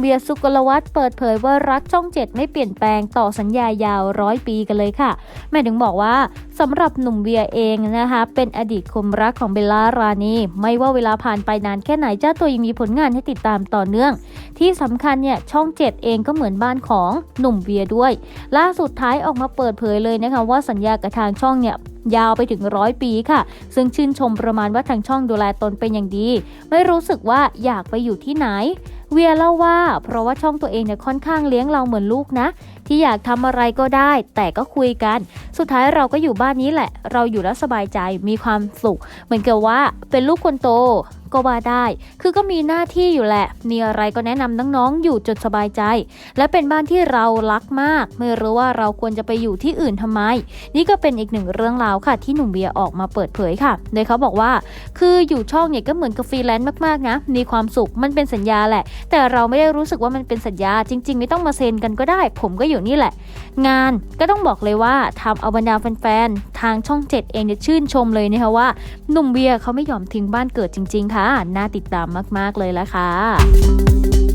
เบียสุกลวัฒน์เปิดเผยว่ารักช่องเจ็ดไม่เปลี่ยนแปลงต่อสัญญายาวร้อยปีกันเลยค่ะแม่ถึงบอกว่าสำหรับหนุ่มเบียเองนะคะเป็นอดีตคมรักของเบลล่ารานีไม่ว่าเวลาผ่านไปนานแค่ไหนเจ้าตัวยังมีผลงานให้ติดตามต่อเนื่อง ที่สำคัญเนี่ยช่อง7เองก็เหมือนบ้านของหนุ่มเบียด้วย ล่าสุดท้ายออกมาเปิดเผยเลยนะคะว่าสัญญากับทางช่องเนี่ยยาวไปถึงร้อยปีค่ะ ซึ่งชื่นชมประมาณว่าทางช่องดูแลตนเป็นอย่างดี ไม่รู้สึกว่าอยากไปอยู่ที่ไหน เวียเล่าว่า เพราะว่าช่องตัวเองเนี่ยค่อนข้างเลี้ยงเราเหมือนลูกนะ ที่อยากทำอะไรก็ได้ แต่ก็คุยกัน สุดท้ายเราก็อยู่บ้านนี้แหละ เราอยู่แล้วสบายใจมีความสุข เหมือนกับว่าเป็นลูกคนโต ก็ว่าได้ คือก็มีหน้าที่อยู่แหละ มีอะไรก็แนะนำน้องๆ อยู่จนสบายใจ และเป็นบ้านที่เรารักมาก ไม่รู้ว่าเราควรจะไปอยู่ที่อื่นทำไม นี่ก็เป็นอีกหนึ่งเรื่องราวค่ะ ที่หนุ่มเบียร์ออกมาเปิดเผยค่ะ โดยเขาบอกว่า คืออยู่ช่องเนี่ยก็เหมือนกับฟรีแลนซ์มากๆนะ มีความสุข มันเป็นสัญญาแหละ แต่เราไม่ได้รู้สึกว่ามันเป็นสัญญา จริง ๆ ไม่ต้องมาเซ็นกันก็ได้ ผมก็อยู่นี่แหละ งานก็ต้องบอกเลยว่าทำเอาบรรดาแฟนๆ ทางช่อง 7 เองเนี่ยชื่นชมเลยนะคะว่า หนุ่มเบียร์เขาไม่ยอมทิ้งบ้านเกิดจริง ๆ ค่ะน่าติดตามมาก ๆ เลยละค่ะ